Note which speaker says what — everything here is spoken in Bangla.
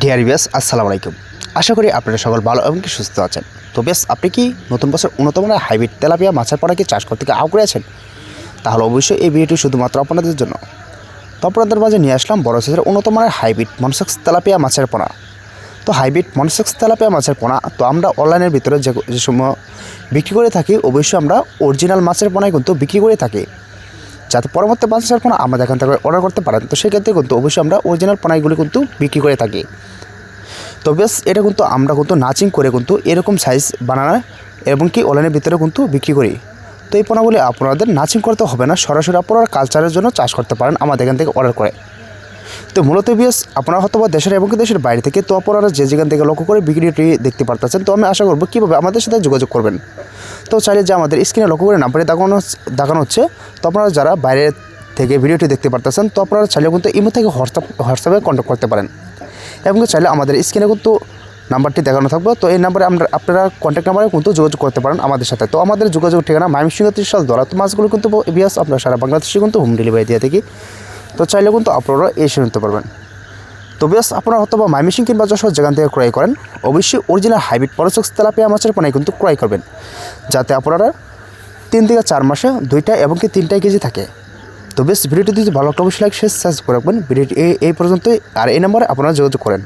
Speaker 1: ডিয়ার বিয়াস আসসালামু আলাইকুম। আশা করি আপনারা সকল ভালো এবং কি সুস্থ আছেন। তো বেশ আপনি কি নতুন বছর উন্নত মানের হাইব্রিড তেলাপিয়া মাছের পড়া কি চাষ করতে আগ্রহী আছেন? তাহলে অবশ্যই এই ভিডিওটি শুধুমাত্র আপনাদের জন্য। তো আপনাদের মাঝে নিয়ে আসলাম বড় সাইজের উন্নত মানের হাইব্রিড মনসেক্স তেলাপিয়া মাছের পোনা। তো হাইব্রিড মনসেক্স তেলাপিয়া মাছের পোনা, তো আমরা অনলাইনের ভিতরে যে সময় বিক্রি করে থাকি, অবশ্যই আমরা অরিজিনাল মাছের পোনায় কিন্তু বিক্রি করে থাকি। যাতে পরবর্তী মাছের কোনো আমাদের এখান থেকে অর্ডার করতে পারেন। তো সেক্ষেত্রে কিন্তু অবশ্যই আমরা অরিজিনাল পনাইগুলি কিন্তু বিক্রি করে থাকি। তো বেশ, এটা কিন্তু আমরা কিন্তু নাচিং করে কিন্তু এরকম সাইজ বানানো এবং কি অনলাইনের ভিতরে কিন্তু বিক্রি করি। তো এই পোনাগুলি আপনাদের নাচিং করতে হবে না। সরাসরি আপনারা কালচারের জন্য চাষ করতে পারেন। আমাদের এখান থেকে অর্ডার করে। তো মূলত বিএস আপনারা হয়তো বা দেশের এবং দেশের বাইরে থেকে তো আপনারা যে যেখান থেকে লক্ষ্য করে বিক্রিটি দেখতে পারতেছেন, তো আমি আশা করব কীভাবে আমাদের সাথে যোগাযোগ করবেন। তো চাইলে যে আমাদের স্ক্রিনে লক্ষ্য করে নাম্বারে দেখানো দেখানো হচ্ছে, তো আপনারা যারা বাইরে থেকে ভিডিওটি দেখতে পারতেছেন, তো আপনারা চাইলে কিন্তু ইমো থেকে হোয়াটসঅ্যাপ হোয়াটসঅ্যাপে কন্ট্যাক্ট করতে পারেন। এবং চাইলে আমাদের স্ক্রিনে কিন্তু নাম্বারটি দেখানো থাকবে, তো এই নাম্বারে আমরা, আপনারা কন্ট্যাক্ট নাম্বারে কিন্তু যোগাযোগ করতে পারেন আমাদের সাথে। তো আমাদের যোগাযোগ ঠিকানা মাইমসিংহ ত্রিশাল দরা তো মাছগুলো কিন্তু বিয়াস আপনারা সারা বাংলাদেশে কিন্তু হোম ডেলিভারি দিয়ে থাকি। তো চাইলে কিন্তু আপনারা এসে নিতে পারবেন। তো বেশ আপনারা হয়তো বা মাইমিশিং কিংবা যশোর যেখান থেকে ক্রয় করেন। অবশ্যই অরিজিনাল হাইব্রিড পরচক্স তেলাপিয়া মাছের পোনায় কিন্তু ক্রয় করবেন, যাতে আপনারা তিন থেকে চার মাসে দুইটা এবং কি তিনটাই কেজি থাকে। তো বেশ ভিডিওটি যদি ভালো লাগলে অবশ্যই লাইক শেষ সার্চ করে রাখবেন। ভিডিওটি এই পর্যন্তই। আর এই নম্বরে আপনারা যোগাযোগ করেন।